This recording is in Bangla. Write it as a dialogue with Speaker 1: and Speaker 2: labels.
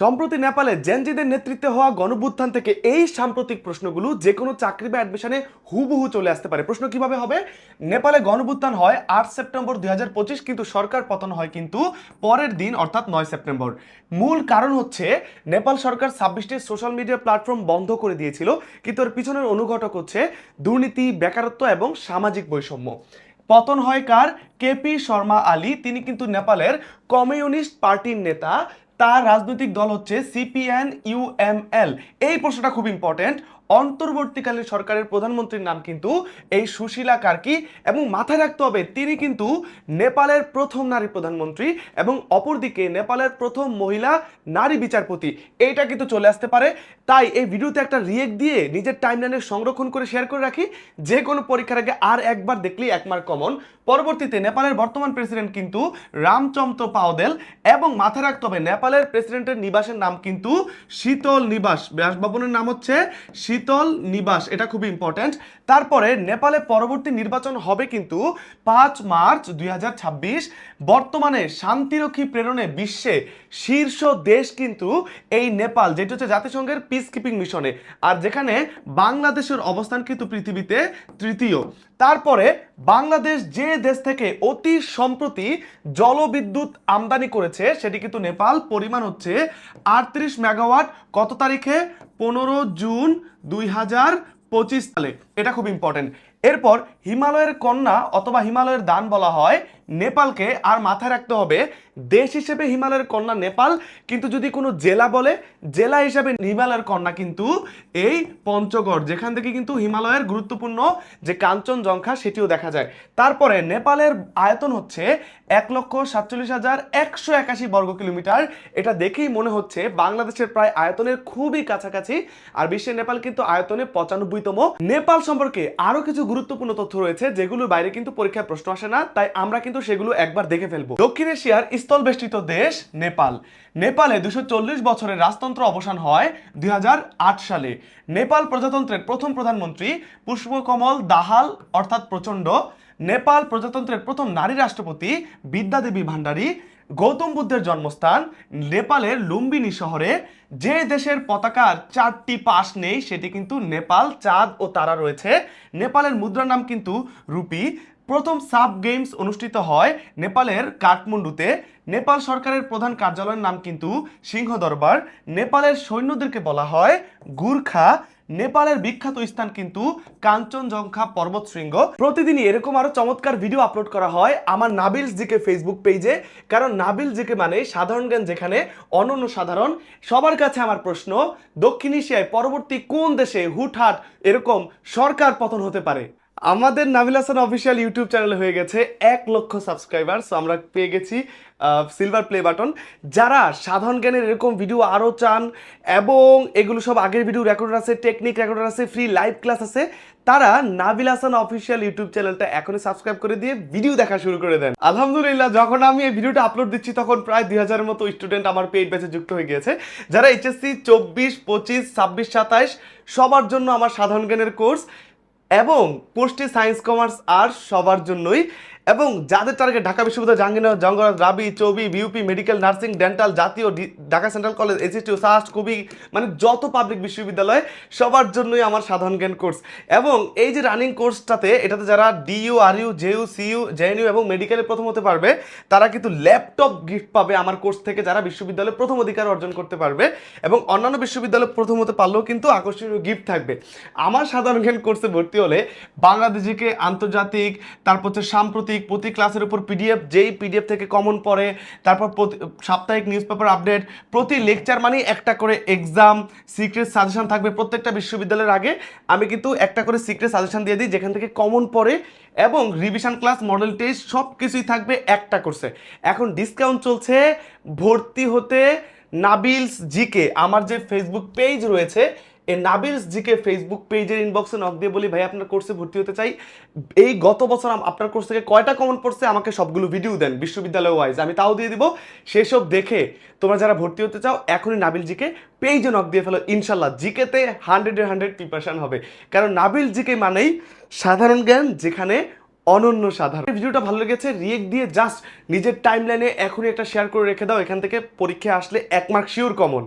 Speaker 1: সম্প্রতি নেপালে জেনজিদের নেতৃত্বে হওয়া গণভ্যুত্থান থেকে এই সাম্প্রতিক প্রশ্নগুলো যে কোনো চাকরি বা অ্যাডমিশনে হুবহু চলে আসতে পারে। প্রশ্ন কীভাবে হবে? নেপালে গণভ্যুত্থান হয় আট সেপ্টেম্বর দুই কিন্তু সরকার পতন হয় কিন্তু পরের দিন, অর্থাৎ নয় সেপ্টেম্বর। মূল কারণ হচ্ছে, নেপাল সরকার ছাব্বিশটি সোশ্যাল মিডিয়া প্ল্যাটফর্ম বন্ধ করে দিয়েছিল, কিন্তু এর পিছনের অনুঘটক হচ্ছে দুর্নীতি, বেকারত্ব এবং সামাজিক বৈষম্য। পতন হয় কার? কেপি শর্মা আলী। তিনি কিন্তু নেপালের কমিউনিস্ট পার্টির নেতা। তার রাজনৈতিক দল হচ্ছে সিপিএন ইউএমএল এই প্রশ্নটা খুব ইম্পর্টেন্ট অন্তর্বর্তীকালীন সরকারের প্রধানমন্ত্রীর নাম কিন্তু এই সুশীলা কার্কি এবং মাথায় রাখতে হবে, তিনি কিন্তু নেপালের প্রথম নারী প্রধানমন্ত্রী এবং অপরদিকে নেপালের প্রথম মহিলা নারী বিচারপতি। এইটা কিন্তু চলে আসতে পারে। তাই এই ভিডিওতে একটা রিয়েক্ট দিয়ে নিজের টাইমলাইনে সংরক্ষণ করে শেয়ার করে রাখি। যে কোনো পরীক্ষার আগে আর একবার দেখলেই একমার কমন পরবর্তীতে নেপালের বর্তমান প্রেসিডেন্ট কিন্তু রামচন্দ্র পাওদেল এবং মাথায় রাখতে হবে, নেপালের প্রেসিডেন্টের নিবাসের নাম কিন্তু শীতল নিবাস। ব্যাসভবনের নাম হচ্ছে শীতল নিবাস, এটা খুব ইম্পর্ট্যান্ট তারপরে নেপালে পরবর্তী নির্বাচন হবে কিন্তু পাঁচ মার্চ দুই হাজার ছাব্বিশ। বর্তমানে শান্তিরক্ষী প্রেরণে বিশ্বে শীর্ষ দেশ কিন্তু এই নেপাল, যেটি হচ্ছে জাতিসংঘের পিস কিপিং মিশনে আর যেখানে বাংলাদেশের অবস্থান কিন্তু পৃথিবীতে তৃতীয়। তারপরে বাংলাদেশ যে দেশ থেকে অতি সম্প্রতি জলবিদ্যুৎ আমদানি করেছে, সেটি কিন্তু নেপাল। পরিমাণ হচ্ছে আটত্রিশ মেগাওয়াট। কত তারিখে? পনেরো জুন দুই হাজার পঁচিশ সালে। এটা খুব ইম্পর্টেন্ট এরপর হিমালয়ের কন্যা অথবা হিমালয়ের দান বলা হয় নেপালকে, আর মাথায় রাখতে হবে, দেশ হিসেবে হিমালয়ের কন্যা নেপাল, কিন্তু যদি কোনো জেলা বলে, জেলা হিসেবে হিমালয়ের কন্যা কিন্তু এই পঞ্চগড়, যেখান থেকে কিন্তু হিমালয়ের গুরুত্বপূর্ণ যে কাঞ্চনজঙ্ঘা সেটিও দেখা যায়। তারপরে নেপালের আয়তন হচ্ছে এক লক্ষ সাতচল্লিশ হাজার একশো একাশি বর্গ কিলোমিটার। এটা দেখেই মনে হচ্ছে বাংলাদেশের প্রায় আয়তনের খুবই কাছাকাছি, আর বিশ্বের নেপাল কিন্তু আয়তনে পঁচানব্বইতম। নেপাল সম্পর্কে আরও কিছু গুরুত্বপূর্ণ তথ্য রয়েছে, যেগুলোর বাইরে কিন্তু পরীক্ষায় প্রশ্ন আসে না, তাই আমরা কিন্তু সেগুলো একবার দেখে ফেলব। দক্ষিণ এশিয়ার স্থলবেষ্টিত দেশ নেপাল। নেপালে দুশো চল্লিশ বছরের রাজতন্ত্র অবসান হয় দুই হাজার আট সালে। নেপাল প্রজাতন্ত্রের প্রথম প্রধানমন্ত্রী পুষ্পকমল দাহাল, অর্থাৎ প্রচণ্ড। নেপাল প্রজাতন্ত্রের প্রথম নারী রাষ্ট্রপতি বিদ্যাদেবী ভান্ডারী। গৌতম বুদ্ধের জন্মস্থান নেপালের লুম্বিনী শহরে। যে দেশের পতাকার চারটি পাশ নেই, সেটি কিন্তু নেপাল, চাঁদ ও তারা রয়েছে। নেপালের মুদ্রার নাম কিন্তু রুপি। প্রথম সাব গেমস অনুষ্ঠিত হয় নেপালের কাঠমান্ডুতে। নেপাল সরকারের প্রধান কার্যালয়ের নাম কিন্তু সিংহ দরবার নেপালের সৈন্যদেরকে বলা হয় গুর্খা। নেপালের বিখ্যাত স্থান কিন্তু কাঞ্চনজঙ্ঘা পর্বত শৃঙ্গ। প্রতিদিনই এরকম আরও চমৎকার ভিডিও আপলোড করা হয় আমার নাবিলস জিকে ফেসবুক পেজে কারণ নাবিল জিকে মানে সাধারণ জ্ঞান যেখানে অনন্য সাধারণ। সবার কাছে আমার প্রশ্ন, দক্ষিণ এশিয়ায় পরবর্তী কোন দেশে হুটহাট এরকম সরকার পতন হতে পারে? আমাদের Nabil Hasan official YouTube channel হয়ে গেছে এক লক্ষ সাবস্ক্রাইবার সো আমরা পেয়ে গেছি সিলভার প্লে বাটন যারা সাধারণ জ্ঞানের এরকম ভিডিও আরও চান এবং এগুলো সব আগের ভিডিও রেকর্ডার আছে টেকনিক রেকর্ডার আছে ফ্রি লাইভ ক্লাস আছে, তারা নাবিল হাসান অফিসিয়াল ইউটিউব চ্যানেলটা এখনই সাবস্ক্রাইব করে দিয়ে ভিডিও দেখা শুরু করে দেন। আলহামদুলিল্লাহ, যখন আমি এই ভিডিওটা আপলোড দিচ্ছি, তখন প্রায় দুই হাজারের মতো স্টুডেন্ট আমার পেইড ব্যাচে যুক্ত হয়ে গিয়েছে। যারা এইচএসসি চব্বিশ, পঁচিশ, ছাব্বিশ, সাতাইশ, সবার জন্য আমার সাধারণ জ্ঞানের কোর্স এবং পোস্টে সায়েন্স কমার্স আর্টস সবার জন্যই এবং যাদের টার্গেট ঢাকা বিশ্ববিদ্যালয়, জাহাঙ্গীরনগর জঙ্গরাজ রাবি, চবি বিউপি মেডিকেল নার্সিং ডেন্টাল জাতীয় ঢাকা সেন্ট্রাল কলেজ এসিটিউ সাস্ট কবি মানে যত পাবলিক বিশ্ববিদ্যালয়, সবার জন্যই আমার সাধারণ জ্ঞান কোর্স এবং এই যে রানিং কোর্সটাতে এটাতে যারা DU RU JU CU JNU এবং মেডিকেলে প্রথম হতে পারবে, তারা কিন্তু ল্যাপটপ গিফট পাবে আমার কোর্স থেকে যারা বিশ্ববিদ্যালয়ে প্রথম অধিকার অর্জন করতে পারবে এবং অন্যান্য বিশ্ববিদ্যালয়ে প্রথম হতে পারলেও কিন্তু আকর্ষণীয় গিফট থাকবে। আমার সাধারণ জ্ঞান কোর্সে ভর্তি হলে বাংলাদেশিকে আন্তর্জাতিক, তারপর হচ্ছে সাম্প্রতিক প্রতি ক্লাসের উপর পিডিএফ যেই পিডিএফ থেকে কমন পড়ে, তারপর সাপ্তাহিক নিউজ পেপার আপডেট প্রতি লেকচার মানেই একটা করে এক্সাম সিক্রেট সাজেশন থাকবে। প্রত্যেকটা বিশ্ববিদ্যালয়ের আগে আমি কিন্তু একটা করে সিক্রেট সাজেশন দিয়ে দিই, যেখান থেকে কমন পড়ে এবং রিভিশন ক্লাস মডেল টেস্ট সব কিছুই থাকবে একটা কোর্সে এখন ডিসকাউন্ট চলছে ভর্তি হতে নাবিলস জিকে আমার যে ফেসবুক পেজ রয়েছে এই নাবিলস জিকে ফেসবুক পেজের ইনবক্সে নক দিয়ে বলি, ভাই, আপনার কোর্সে ভর্তি হতে চাই। এই গত বছর আপনার কোর্স থেকে কয়টা কমন পড়ছে? আমাকে সবগুলো ভিডিও দেন বিশ্ববিদ্যালয় ওয়াইজ আমি তাও দিয়ে দিব। সেসব দেখে তোমরা যারা ভর্তি হতে চাও, এখনই নাবিল জিকে পেজে নক দিয়ে ফেলো। ইনশাল্লাহ জিকেতে হান্ড্রেডে হান্ড্রেড প্রিপারেশন হবে। কারণ নাবিল জিকে মানেই সাধারণ জ্ঞান, যেখানে অনন্য সাধারণ। ভিডিওটা ভালো লেগেছে। রিয়েক্ট দিয়ে জাস্ট নিজের টাইম লাইনে এখনই একটা শেয়ার করে রেখে দাও। এখান থেকে পরীক্ষা আসলে এক মার্ক শিওর কমন